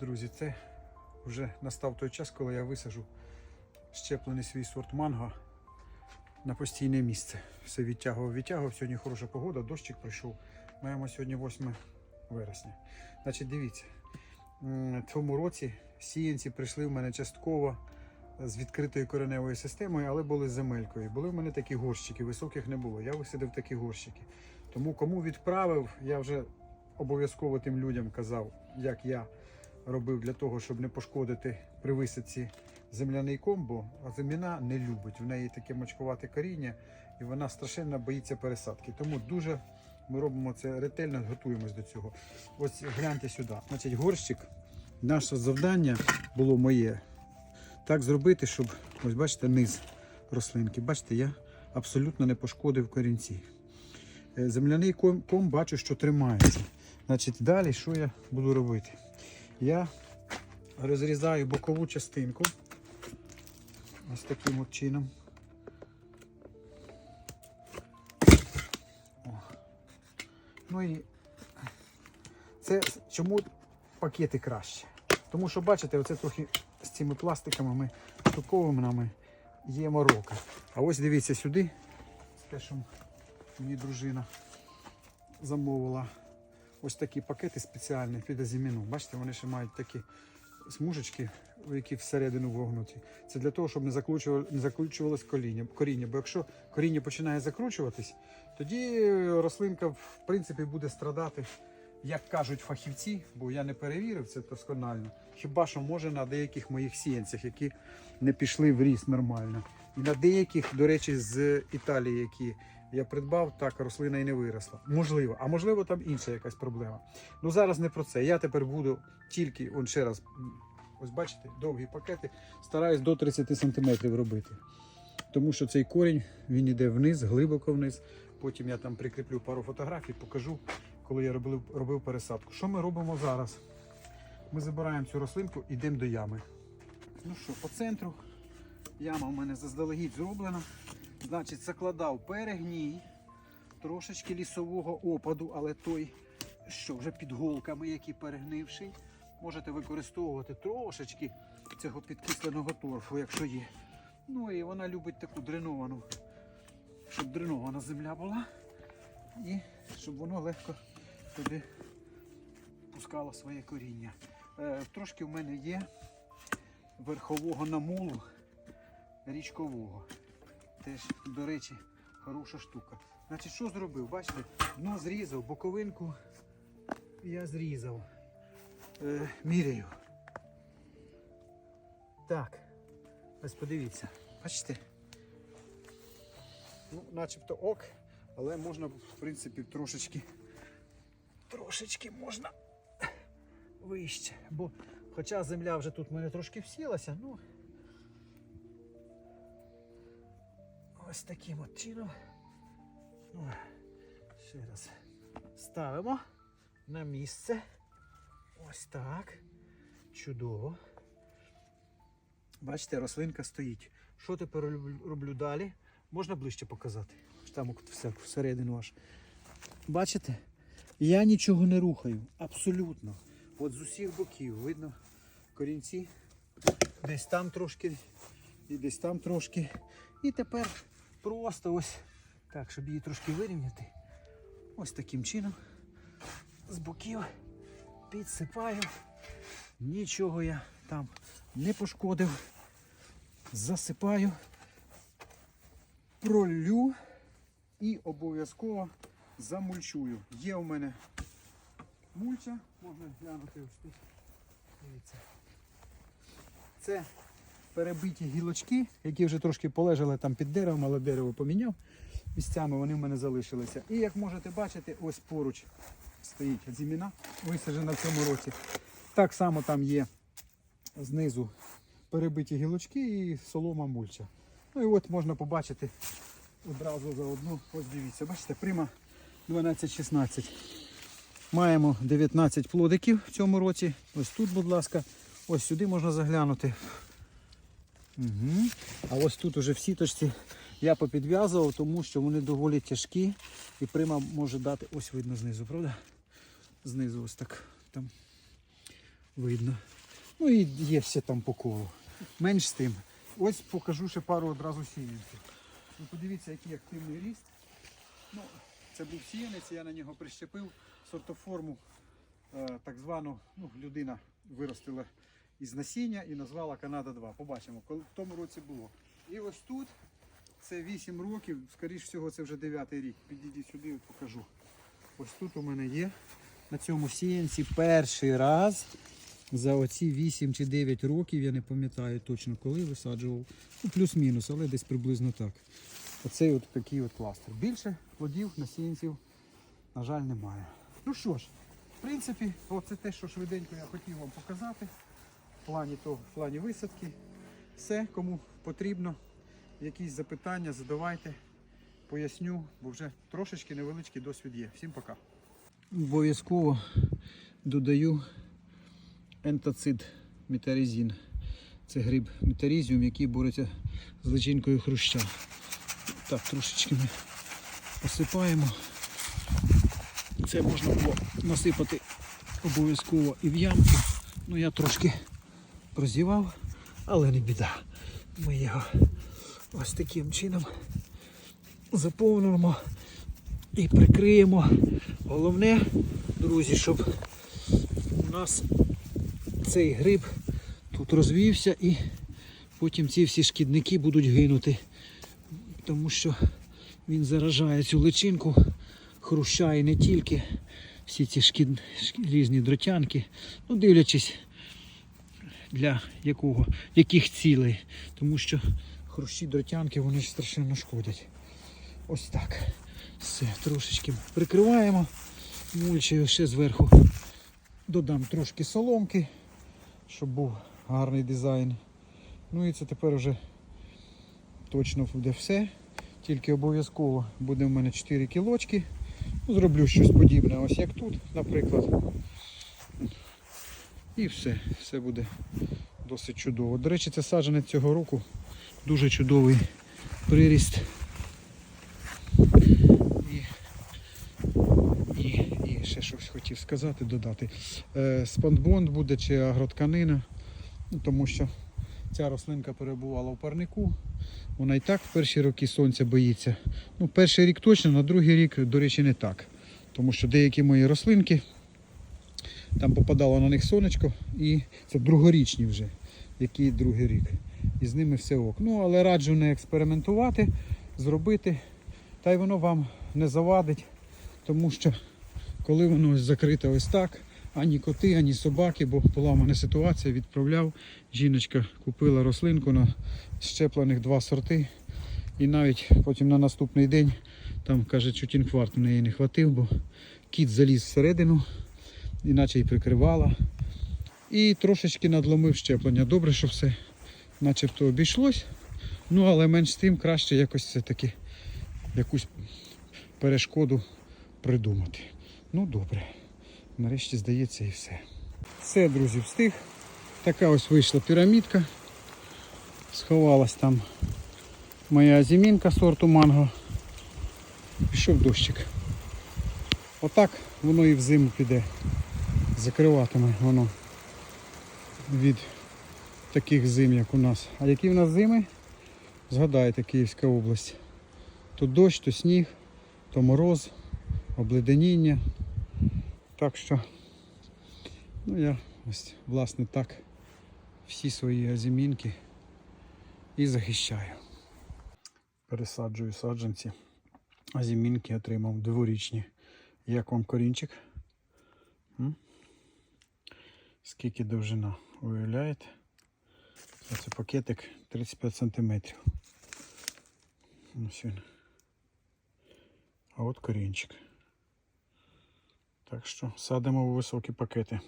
Друзі, це вже настав той час, коли я висажу щеплений свій сорт манго на постійне місце. Все відтягував, відтягував. Сьогодні хороша погода, дощик пройшов. Маємо сьогодні 8 вересня. Значить, дивіться, в цьому році сіянці прийшли в мене частково з відкритою кореневою системою, але були з земелькою. Були в мене такі горщики, високих не було. Я висадив такі горщики. Тому кому відправив, я вже обов'язково тим людям казав, як я робив для того, щоб не пошкодити при висадці земляний ком, бо земляна не любить. В неї таке мочкувате коріння, і вона страшенно боїться пересадки. Тому дуже ми робимо це ретельно, готуємось до цього. Ось гляньте сюди. Значить, горщик, наше завдання було моє. Так зробити, щоб ось бачите, низ рослинки. Bачите, я абсолютно не пошкодив корінці. Е, Земляний ком, ком бачу, що тримається. Значить, далі що я буду робити? Я розрізаю бокову частинку ось таким от чином. О. Ну і це чому пакети краще? Тому що, бачите, оце трохи з цими пластиками ми штуковинами є морока. А ось дивіться сюди, те, що мені дружина замовила ось такі пакети спеціальні під азіміну. Бачите, вони ще мають такі смужечки, які всередину вогнуті. Це для того, щоб не не закручувалось коріння. коріння. Бо якщо коріння починає закручуватись, тоді рослинка в принципі буде страдати, як кажуть фахівці, бо я не перевірив це досконально. Хіба що може на деяких моїх сіянцях, які не пішли в ріст нормально. І на деяких, до речі, з Італії, які я придбав, так рослина і не виросла. Можливо, а можливо, там інша якась проблема. Ну зараз не про це. Я тепер буду тільки, он ще раз, ось бачите, довгі пакети, стараюсь до 30 см робити. Тому що цей корінь він йде вниз, глибоко вниз. Потім я там прикріплю пару фотографій, покажу, коли я робив, робив пересадку. Що ми робимо зараз? Ми забираємо цю рослинку, і йдемо до ями. Ну що, по центру яма у мене заздалегідь зроблена. Значить, закладав перегній, трошечки лісового опаду, але той, що вже під голками, який перегнивший. Можете використовувати трошечки цього підкисленого торфу, якщо є. Ну і вона любить таку дреновану, щоб дренована земля була. І щоб воно легко туди пускало своє коріння. Е, трошки в мене є верхового намулу річкового. Теж, до речі, хороша штука. Значить, що зробив? Бачите, дно зрізав, боковинку я зрізав. Е, міряю. Так. Ось подивіться. Бачите? Ну, начебто ок, але можна, в принципі, трошечки. Трошечки можна вище. Бо хоча земля вже тут в мене трошки всілася, ну. Ось таким от чином. О, ще раз ставимо на місце. Ось так. Чудово. Бачите, рослинка стоїть. Що тепер роблю- далі? Можна ближче показати. Там все всередину аж. Бачите? Я нічого не рухаю. Абсолютно. От з усіх боків видно корінці. Десь там трошки і десь там трошки. І тепер просто ось так, щоб її трошки вирівняти. Ось таким чином. З боків підсипаю. Нічого я там не пошкодив. Засипаю, пролю і обов'язково замульчую. Є у мене мульча, можна глянути ось тут. Дивіться. Це перебиті гілочки, які вже трошки полежали там під деревом, але дерево поміняв. Місцями вони в мене залишилися. І як можете бачити, ось поруч стоїть зіміна, висаджена в цьому році. Так само там є знизу перебиті гілочки і солома мульча. Ну і от можна побачити одразу за одну. Ось дивіться, бачите, прима 12-16. Маємо 19 плодиків в цьому році. Ось тут, будь ласка, ось сюди можна заглянути. Угу. А ось тут уже в сіточці я попідв'язував, тому що вони доволі тяжкі і прима може дати, ось видно знизу, правда? Знизу ось так. Там видно. Ну і є все там по колу. Менш з тим. Ось покажу ще пару одразу сіянців. Ви подивіться, який активний ріст. Ну, це був сіянець, я на нього прищепив сортоформу, е, так звану, ну, людина виростила із насіння і назвала Канада 2. Побачимо, коли в тому році було. І ось тут це 8 років, скоріш всього, це вже 9 рік. Підійдіть сюди, от покажу. Ось тут у мене є на цьому сіянці перший раз за оці 8 чи 9 років, я не пам'ятаю точно коли висаджував. Ну, плюс-мінус, але десь приблизно так. Оцей от такий от кластер. Більше плодів, насінців, на жаль, немає. Ну що ж, в принципі, оце те, що швиденько я хотів вам показати. Плані, то, в плані висадки. Все, кому потрібно, якісь запитання, задавайте, поясню, бо вже трошечки невеличкий досвід є. Всім пока. Обов'язково додаю ентацид метаризін. Це гриб метарізіум, який бореться з личинкою хруща. Так, трошечки ми посипаємо. Це можна було насипати обов'язково і в ямку. Ну я трошки прозівав, але не біда. Ми його ось таким чином заповнимо і прикриємо. Головне, друзі, щоб у нас цей гриб тут розвівся і потім ці всі шкідники будуть гинути. Тому що він заражає цю личинку, хруща і не тільки всі ці шкід... різні дротянки, ну дивлячись для якого, яких цілей. Тому що хрущі дротянки вони страшенно шкодять. Ось так. Все, трошечки прикриваємо. Мульчею ще зверху додам трошки соломки, щоб був гарний дизайн. Ну і це тепер вже точно буде все. Тільки обов'язково буде в мене 4 кілочки. Ну, Зроблю щось подібне, ось як тут, наприклад. І все, все буде досить чудово. До речі, це саджанець цього року. Дуже чудовий приріст. І, і, і ще щось хотів сказати, додати. Е, спанбонд буде чи агротканина, ну, тому що ця рослинка перебувала в парнику. Вона і так в перші роки сонця боїться. Ну, перший рік точно, на другий рік, до речі, не так. Тому що деякі мої рослинки, там попадало на них сонечко, і це другорічні вже, який другий рік. І з ними все ок. Ну, але раджу не експериментувати, зробити. Та й воно вам не завадить, тому що коли воно закрите ось так, ані коти, ані собаки, бо була в мене ситуація, відправляв. Жіночка купила рослинку на щеплених два сорти. І навіть потім на наступний день там каже, чуть інфаркт в неї не хватив, бо кіт заліз всередину, іначе й прикривала. І трошечки надломив щеплення. Добре, що все начебто обійшлось. Ну, але менш з тим краще якось все-таки якусь перешкоду придумати. Ну добре. Нарешті здається і все. Все, друзі, встиг. Така ось вийшла пірамідка. Сховалась там моя зімінка сорту манго. Пішов дощик. Отак воно і взиму піде. Закриватиме воно від таких зим, як у нас. А які в нас зими? Згадайте Київська область. То дощ, то сніг, то мороз, обледеніння. Так що, ну я ось власне так всі свої азімінки і захищаю. Пересаджую саджанці. Азімінки отримав дворічні. Як вам корінчик? Скільки довжина? Уявляєте? Це пакетик 35 см. Він. А от корінчик. Так що садимо у високі пакети.